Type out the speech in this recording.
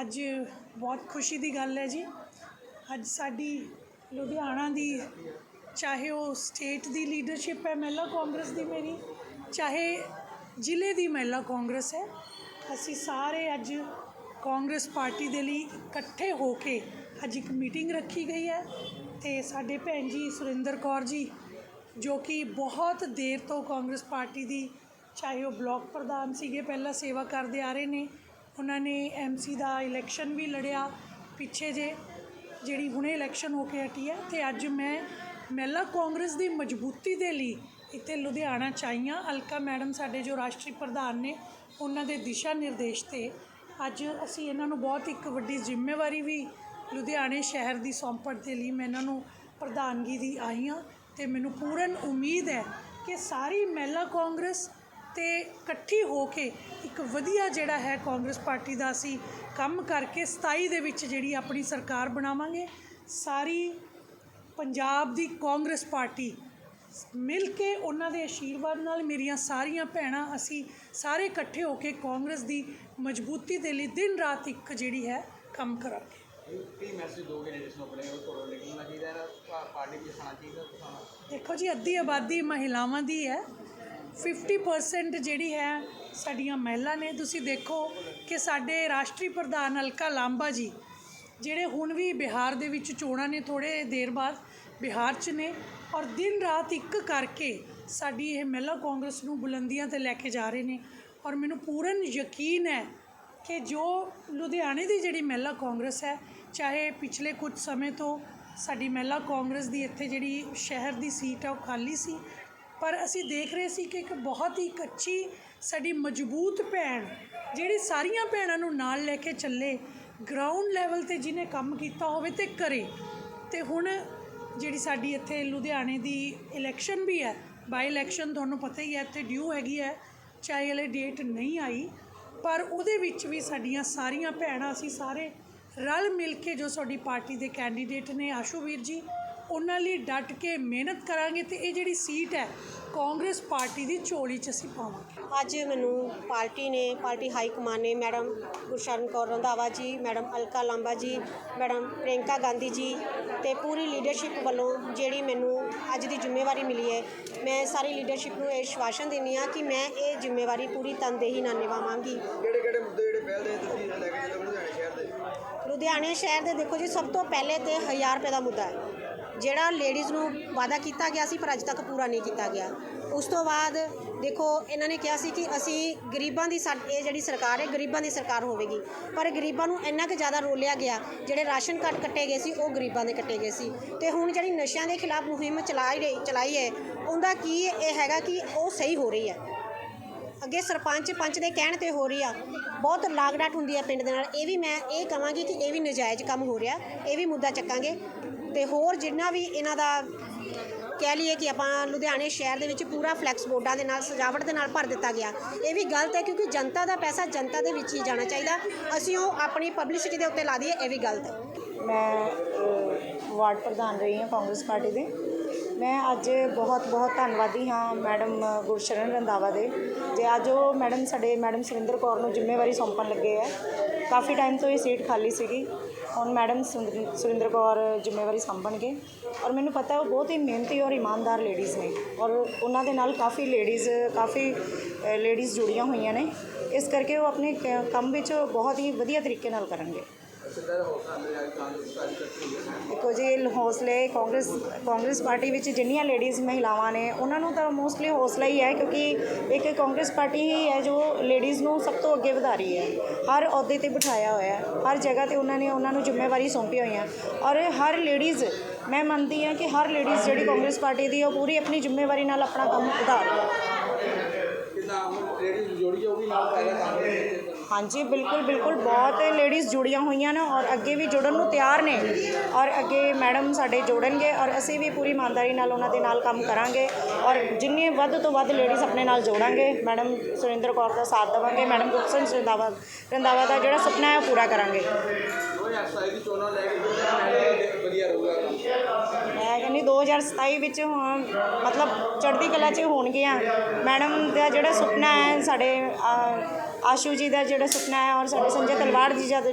ਅੱਜ ਬਹੁਤ ਖੁਸ਼ੀ ਦੀ ਗੱਲ ਹੈ ਜੀ। ਅੱਜ ਸਾਡੀ ਲੁਧਿਆਣਾ ਦੀ, ਚਾਹੇ ਉਹ ਸਟੇਟ ਦੀ ਲੀਡਰਸ਼ਿਪ ਹੈ, ਮਹਿਲਾ ਕਾਂਗਰਸ ਦੀ ਮੇਰੀ, ਚਾਹੇ ਜ਼ਿਲ੍ਹੇ ਦੀ ਮਹਿਲਾ ਕਾਂਗਰਸ ਹੈ, ਅਸੀਂ ਸਾਰੇ ਅੱਜ ਕਾਂਗਰਸ ਪਾਰਟੀ ਦੇ ਲਈ ਇਕੱਠੇ ਹੋ ਕੇ ਅੱਜ ਇੱਕ ਮੀਟਿੰਗ ਰੱਖੀ ਗਈ ਹੈ ਤੇ ਸਾਡੇ ਭੈਣ ਜੀ ਸੁਰਿੰਦਰ ਕੌਰ ਜੀ, ਜੋ ਕਿ ਬਹੁਤ ਦੇਰ ਤੋਂ ਕਾਂਗਰਸ ਪਾਰਟੀ ਦੀ, ਚਾਹੇ ਉਹ ਬਲਾਕ ਪ੍ਰਧਾਨ ਸੀਗੇ, ਪਹਿਲਾਂ ਸੇਵਾ ਕਰਦੇ ਆ ਰਹੇ ਨੇ ਉਹਨਾਂ ਨੇ ਐਮਸੀ ਦਾ ਇਲੈਕਸ਼ਨ ਵੀ ਲੜਿਆ ਪਿੱਛੇ ਜੇ, ਜਿਹੜੀ ਹੁਣੇ ਇਲੈਕਸ਼ਨ ਹੋ ਕੇ ਹਟੀ ਹੈ ਤੇ ਅੱਜ ਮੈਂ ਮਹਿਲਾ ਕਾਂਗਰਸ ਦੀ ਮਜ਼ਬੂਤੀ ਦੇ ਲਈ ਇੱਥੇ ਲੁਧਿਆਣਾ ਚ ਆਈ ਹਾਂ। ਅਲਕਾ ਮੈਡਮ ਸਾਡੇ ਜੋ ਰਾਸ਼ਟਰੀ ਪ੍ਰਧਾਨ ਨੇ, ਉਹਨਾਂ ਦੇ ਦਿਸ਼ਾ ਨਿਰਦੇਸ਼ ਤੇ ਅੱਜ ਅਸੀਂ ਇਹਨਾਂ ਨੂੰ ਬਹੁਤ ਇੱਕ ਵੱਡੀ ਜ਼ਿੰਮੇਵਾਰੀ ਵੀ ਲੁਧਿਆਣੇ ਸ਼ਹਿਰ ਦੀ ਸੌਂਪਣ ਦੇ ਲਈ ਮੈਂ ਇਹਨਾਂ ਨੂੰ ਪ੍ਰਧਾਨਗੀ ਦੀ ਆਈ ਹਾਂ ਤੇ ਮੈਨੂੰ ਪੂਰਨ ਉਮੀਦ ਹੈ ਕਿ ਸਾਰੀ ਮਹਿਲਾ ਕਾਂਗਰਸ ਤੇ ਇਕੱਠੀ ਹੋ ਕੇ ਇੱਕ ਵਧੀਆ ਜਿਹੜਾ ਹੈ ਕਾਂਗਰਸ ਪਾਰਟੀ ਦਾ ਅਸੀਂ ਕੰਮ ਕਰਕੇ 27 ਦੇ ਵਿੱਚ ਜਿਹੜੀ ਆਪਣੀ ਸਰਕਾਰ ਬਣਾਵਾਂਗੇ ਸਾਰੀ ਪੰਜਾਬ ਦੀ ਕਾਂਗਰਸ ਪਾਰਟੀ ਮਿਲ ਕੇ ਉਹਨਾਂ ਦੇ ਆਸ਼ੀਰਵਾਦ ਨਾਲ ਮੇਰੀਆਂ ਸਾਰੀਆਂ ਭੈਣਾਂ ਅਸੀਂ ਸਾਰੇ ਇਕੱਠੇ ਹੋ ਕੇ ਕਾਂਗਰਸ ਦੀ ਮਜ਼ਬੂਤੀ ਦੇ ਲਈ ਦਿਨ ਰਾਤ ਇੱਕ ਜਿਹੜੀ ਹੈ ਕੰਮ ਕਰਾਂਗੇ। ਕੀ ਮੈਸੇਜ ਦੋਗੇ ਲੇਡੀਜ਼ ਨੂੰ ਆਪਣੇ ਉਹ ਘਰੋਂ ਨਿਕਲਣਾ ਚਾਹੀਦਾ ਪਾਰਟੀ ਵਿੱਚ ਖਾਣਾ ਚਾਹੀਦਾ ਦੇਖੋ ਜੀ ਅੱਧੀ ਆਬਾਦੀ ਮਹਿਲਾਵਾਂ ਦੀ ਹੈ। 50% ਜਿਹੜੀ ਹੈ ਸਾਡੀਆਂ ਮਹਿਲਾ ਨੇ। ਤੁਸੀਂ ਦੇਖੋ ਕਿ ਸਾਡੇ ਰਾਸ਼ਟਰੀ ਪ੍ਰਧਾਨ ਅਲਕਾ ਲਾਂਬਾ ਜੀ, ਜਿਹੜੇ ਹੁਣ ਵੀ ਬਿਹਾਰ ਦੇ ਵਿੱਚ ਚੋਣਾਂ ਨੇ ਥੋੜੇ ਦੇਰ ਬਾਅਦ, ਬਿਹਾਰ 'ਚ ਨੇ ਔਰ ਦਿਨ ਰਾਤ ਇੱਕ ਕਰਕੇ ਸਾਡੀ ਇਹ ਮਹਿਲਾ ਕਾਂਗਰਸ ਨੂੰ ਬੁਲੰਦੀਆਂ ਤੇ ਲੈ ਕੇ ਜਾ ਰਹੇ ਨੇ। ਔਰ ਮੈਨੂੰ ਪੂਰਨ ਯਕੀਨ ਹੈ ਕਿ ਜੋ ਲੁਧਿਆਣੇ ਦੀ ਜਿਹੜੀ ਮਹਿਲਾ ਕਾਂਗਰਸ ਹੈ, ਚਾਹੇ ਪਿਛਲੇ ਕੁਝ ਸਮੇਂ ਤੋਂ ਸਾਡੀ ਮਹਿਲਾ ਕਾਂਗਰਸ ਦੀ ਇੱਥੇ ਜਿਹੜੀ ਸ਼ਹਿਰ ਦੀ ਸੀਟ ਆ ਉਹ ਖਾਲੀ ਸੀ ਪਰ ਅਸੀਂ ਦੇਖ ਰਹੇ ਸੀ ਕਿ ਇੱਕ ਬਹੁਤ ਹੀ ਕੱਚੀ ਸਾਡੀ ਮਜ਼ਬੂਤ ਭੈਣ, ਜਿਹੜੀ ਸਾਰੀਆਂ ਭੈਣਾਂ ਨੂੰ ਨਾਲ ਲੈ ਕੇ ਚੱਲੇ ਗਰਾਊਂਡ ਲੈਵਲ ਤੇ ਜਿਹਨੇ ਕੰਮ ਕੀਤਾ ਹੋਵੇ ਤੇ ਕਰੇ। ਤੇ ਹੁਣ ਜਿਹੜੀ ਸਾਡੀ ਇੱਥੇ ਲੁਧਿਆਣੇ ਦੀ ਇਲੈਕਸ਼ਨ ਵੀ ਹੈ ਬਾਈ ਇਲੈਕਸ਼ਨ ਤੁਹਾਨੂੰ ਪਤਾ ਹੀ ਹੈ, ਇੱਥੇ ਡਿਊ ਹੈਗੀ ਹੈ, ਚਾਹੇ ਹਲੇ ਡੇਟ ਨਹੀਂ ਆਈ, ਪਰ ਉਹਦੇ ਵਿੱਚ ਵੀ ਸਾਡੀਆਂ ਸਾਰੀਆਂ ਭੈਣਾਂ, ਅਸੀਂ ਸਾਰੇ ਰਲ ਮਿਲ ਕੇ ਜੋ ਸਾਡੀ ਪਾਰਟੀ ਦੇ ਕੈਂਡੀਡੇਟ ਨੇ ਆਸ਼ੂ ਵੀਰ ਜੀ ਉਹਨਾਂ ਲਈ ਡਟ ਕੇ ਮਿਹਨਤ ਕਰਾਂਗੇ ਤੇ ਇਹ ਜਿਹੜੀ ਸੀਟ ਹੈ ਕਾਂਗਰਸ ਪਾਰਟੀ ਦੀ ਝੋਲੀ 'ਚ ਅਸੀਂ ਪਾਵਾਂਗੇ। ਅੱਜ ਮੈਨੂੰ ਪਾਰਟੀ ਨੇ ਪਾਰਟੀ ਹਾਈ ਕਮਾਨ ਨੇ ਮੈਡਮ ਗੁਰਸ਼ਰਨ ਕੌਰ ਰੰਧਾਵਾ ਜੀ ਮੈਡਮ ਅਲਕਾ ਲਾਂਬਾ ਜੀ ਮੈਡਮ ਪ੍ਰਿੰਕਾ ਗਾਂਧੀ ਜੀ ਤੇ ਪੂਰੀ ਲੀਡਰਸ਼ਿਪ ਵੱਲੋਂ ਜਿਹੜੀ ਮੈਨੂੰ ਅੱਜ ਦੀ ਜ਼ਿੰਮੇਵਾਰੀ ਮਿਲੀ ਹੈ ਮੈਂ ਸਾਰੀ ਲੀਡਰਸ਼ਿਪ ਨੂੰ ਇਹ ਵਿਸ਼ਵਾਸਨ ਦਿੰਦੀ ਹਾਂ ਕਿ ਮੈਂ ਇਹ ਜ਼ਿੰਮੇਵਾਰੀ ਪੂਰੀ ਤਨਦੇਹੀ ਨਾਲ ਨਿਭਾਵਾਂਗੀ। ਕਿਹੜੇ ਕਿਹੜੇ ਮੁੱਦੇ ਜਿਹੜੇ ਪਹਿਲ ਦੇ ਤੁਸੀਂ ਲੈ ਕੇ ਚੱਲੋਗੇ ਲੁਧਿਆਣੇ ਸ਼ਹਿਰ ਦੇ? ਲੁਧਿਆਣੇ ਸ਼ਹਿਰ ਦੇ ਦੇਖੋ ਜੀ ਸਭ ਤੋਂ ਪਹਿਲੇ ਤੇ 1000 ਰੁਪਏ ਦਾ ਮੁੱਦਾ ਹੈ। ਜਿਹੜਾ ਲੇਡੀਜ਼ ਨੂੰ ਵਾਅਦਾ ਕੀਤਾ ਗਿਆ ਸੀ, ਪਰ ਅੱਜ ਤੱਕ ਪੂਰਾ ਨਹੀਂ ਕੀਤਾ ਗਿਆ। ਉਸ ਤੋਂ ਬਾਅਦ ਦੇਖੋ, ਇਹਨਾਂ ਨੇ ਕਿਹਾ ਸੀ ਕਿ ਅਸੀਂ ਗਰੀਬਾਂ ਦੀ ਸਾ- ਇਹ ਜਿਹੜੀ ਸਰਕਾਰ ਹੈ, ਗਰੀਬਾਂ ਦੀ ਸਰਕਾਰ ਹੋਵੇਗੀ। ਪਰ ਗਰੀਬਾਂ ਨੂੰ ਇੰਨਾ ਕੁ ਜ਼ਿਆਦਾ ਰੋਲਿਆ ਗਿਆ, ਜਿਹੜੇ ਰਾਸ਼ਨ ਕਾਰਡ ਕੱਟੇ ਗਏ ਸੀ, ਉਹ ਗਰੀਬਾਂ ਦੇ ਕੱਟੇ ਗਏ ਸੀ। ਤੇ ਹੁਣ ਜਿਹੜੀ ਨਸ਼ਿਆਂ ਦੇ ਖਿਲਾਫ ਮੁਹਿੰਮ ਚਲਾਈ ਰਹੀ, ਚਲਾਈ ਹੈ, ਉਹਦਾ ਕੀ ਇਹ ਹੈਗਾ ਕਿ ਉਹ ਸਹੀ ਹੋ ਰਹੀ ਹੈ? ਅੱਗੇ ਸਰਪੰਚ ਪੰਚ ਦੇ ਕਹਿਣ ਤੇ ਹੋ ਰਹੀ ਆ, ਬਹੁਤ ਲਾਗਡਾਟ ਹੁੰਦੀ ਆ ਪਿੰਡ ਦੇ ਨਾਲ। ਇਹ ਵੀ ਮੈਂ ਇਹ ਕਹਾਂਗੀ ਕਿ ਇਹ ਵੀ ਨਜਾਇਜ਼ ਕੰਮ ਹੋ ਰਿਹਾ, ਇਹ ਵੀ ਮੁੱਦਾ ਚੱਕਾਂਗੇ। ਤੇ ਹੋਰ ਜਿੰਨਾ ਵੀ ਇਹਨਾਂ ਦਾ ਕਹਿ ਲਈਏ ਕਿ ਆਪਾਂ ਲੁਧਿਆਣੇ ਸ਼ਹਿਰ ਦੇ ਵਿੱਚ ਪੂਰਾ ਫਲੈਕਸ ਬੋਰਡਾਂ ਦੇ ਨਾਲ, ਸਜਾਵਟ ਦੇ ਨਾਲ ਭਰ ਦਿੱਤਾ ਗਿਆ। ਇਹ ਵੀ ਗਲਤ ਹੈ ਕਿਉਂਕਿ ਜਨਤਾ ਦਾ ਪੈਸਾ ਜਨਤਾ ਦੇ ਵਿੱਚ ਹੀ ਜਾਣਾ ਚਾਹੀਦਾ। ਅਸੀਂ ਉਹ ਆਪਣੀ ਪਬਲਿਸਿਟੀ ਦੇ ਉੱਤੇ ਲਾ ਦਈਏ, ਇਹ ਵੀ ਗਲਤ ਹੈ। ਮੈਂ ਵਾਰਡ ਪ੍ਰਧਾਨ ਰਹੀ ਹਾਂ ਕਾਂਗਰਸ ਪਾਰਟੀ ਦੇ। ਮੈਂ ਅੱਜ ਬਹੁਤ ਬਹੁਤ ਧੰਨਵਾਦੀ ਹਾਂ ਮੈਡਮ ਗੁਰਸ਼ਰਨ ਰੰਧਾਵਾ ਦੇ ਜੇ ਅੱਜ ਉਹ ਮੈਡਮ ਸਾਡੇ ਮੈਡਮ ਸੁਰਿੰਦਰ ਕੌਰ ਨੂੰ ਜ਼ਿੰਮੇਵਾਰੀ ਸੌਂਪਣ ਲੱਗੇ ਹੈ ਕਾਫੀ ਟਾਈਮ ਤੋਂ ਇਹ ਸੀਟ ਖਾਲੀ ਸੀਗੀ। ਹੁਣ ਮੈਡਮ ਸੁਰਿੰਦਰ ਕੌਰ ਜ਼ਿੰਮੇਵਾਰੀ ਸੰਭਣਗੇ ਔਰ ਮੈਨੂੰ ਪਤਾ ਉਹ ਬਹੁਤ ਹੀ ਮਿਹਨਤੀ ਔਰ ਇਮਾਨਦਾਰ ਲੇਡੀਜ਼ ਨੇ। ਔਰ ਉਹਨਾਂ ਦੇ ਨਾਲ ਕਾਫੀ ਲੇਡੀਜ਼ ਕਾਫੀ ਲੇਡੀਜ਼ ਜੁੜੀਆਂ ਹੋਈਆਂ ਨੇ। ਇਸ ਕਰਕੇ ਉਹ ਆਪਣੇ ਕ- ਕੰਮ ਵਿੱਚ ਬਹੁਤ ਹੀ ਵਧੀਆ ਤਰੀਕੇ ਨਾਲ ਕਰਨਗੇ। ਸਿੱਧਾ ਦਾ ਹੌਸਲਾ ਕਾਂਗਰਸ ਦੇਖੋ ਜੀ ਹੌਸਲੇ ਕਾਂਗਰਸ ਕਾਂਗਰਸ ਪਾਰਟੀ ਵਿੱਚ ਜਿੰਨੀਆਂ ਲੇਡੀਜ਼ ਮਹਿਲਾਵਾਂ ਨੇ, ਉਹਨਾਂ ਨੂੰ ਤਾਂ ਮੋਸਟਲੀ ਹੌਸਲਾ ਹੀ ਹੈ ਕਿਉਂਕਿ ਇੱਕ ਕਾਂਗਰਸ ਪਾਰਟੀ ਹੀ ਹੈ ਜੋ ਲੇਡੀਜ਼ ਨੂੰ ਸਭ ਤੋਂ ਅੱਗੇ ਵਧਾ ਰਹੀ ਹੈ। ਹਰ ਅਹੁਦੇ ਤੇ ਬਿਠਾਇਆ ਹੋਇਆ ਹੈ, ਹਰ ਜਗ੍ਹਾ ਤੇ ਉਹਨਾਂ ਨੇ ਉਹਨਾਂ ਨੂੰ ਜ਼ਿੰਮੇਵਾਰੀ ਸੌਂਪੀ ਹੋਈਆਂ। ਔਰ ਹਰ ਲੇਡੀਜ਼ ਮੈਂ ਮੰਨਦੀ ਹਾਂ ਕਿ ਹਰ ਲੇਡੀਜ਼ ਜਿਹੜੀ ਕਾਂਗਰਸ ਪਾਰਟੀ ਦੀ ਉਹ ਪੂਰੀ ਆਪਣੀ ਜ਼ਿੰਮੇਵਾਰੀ ਨਾਲ ਆਪਣਾ ਕੰਮ ਵਧਾ ਰਹੀ ਹੈ। ਕਿਦਾਂ ਲੇਡੀਜ਼ ਜੋੜੀ ਉਹ ਨਾਲ? ਪਹਿਲਾਂ ਕਾਂਗਰਸ ਹਾਂਜੀ, ਬਿਲਕੁਲ ਬਿਲਕੁਲ। ਬਹੁਤ ਲੇਡੀਜ਼ ਜੁੜੀਆਂ ਹੋਈਆਂ ਨੇ ਔਰ ਅੱਗੇ ਵੀ ਜੁੜਨ ਨੂੰ ਤਿਆਰ ਨੇ। ਔਰ ਅੱਗੇ ਮੈਡਮ ਸਾਡੇ ਜੋੜਨਗੇ ਔਰ ਅਸੀਂ ਵੀ ਪੂਰੀ ਇਮਾਨਦਾਰੀ ਨਾਲ ਉਹਨਾਂ ਦੇ ਨਾਲ ਕੰਮ ਕਰਾਂਗੇ ਔਰ ਜਿੰਨੇ ਵੱਧ ਤੋਂ ਵੱਧ ਲੇਡੀਜ਼ ਆਪਣੇ ਨਾਲ ਜੋੜਾਂਗੇ ਮੈਡਮ ਸੁਰਿੰਦਰ ਕੌਰ ਦਾ ਸਾਥ ਦੇਵਾਂਗੇ ਮੈਡਮ ਗੁਰਸਨ ਰੰਧਾਵਾ ਰੰਧਾਵਾ ਦਾ ਜਿਹੜਾ ਸੁਪਨਾ ਹੈ ਉਹ ਪੂਰਾ ਕਰਾਂਗੇ। 2027 ਦੀ ਚੋਣਾਂ ਲੈ ਕੇ ਮੈਂ ਕਹਿੰਦੀ 2027 ਵਿੱਚ ਹੁਣ ਮਤਲਬ ਚੜ੍ਹਦੀ ਕਲਾ 'ਚ ਹੋਣਗੀਆਂ। ਮੈਡਮ ਦਾ ਜਿਹੜਾ ਸੁਪਨਾ ਹੈ ਸਾਡੇ ਆਸ਼ੂ ਜੀ ਦਾ ਜਿਹੜਾ ਸੁਪਨਾ ਹੈ ਔਰ ਸਾਡੇ ਸੰਜੇ ਤਲਵਾੜ ਜੀ ਦਾ ਜਿਹੜਾ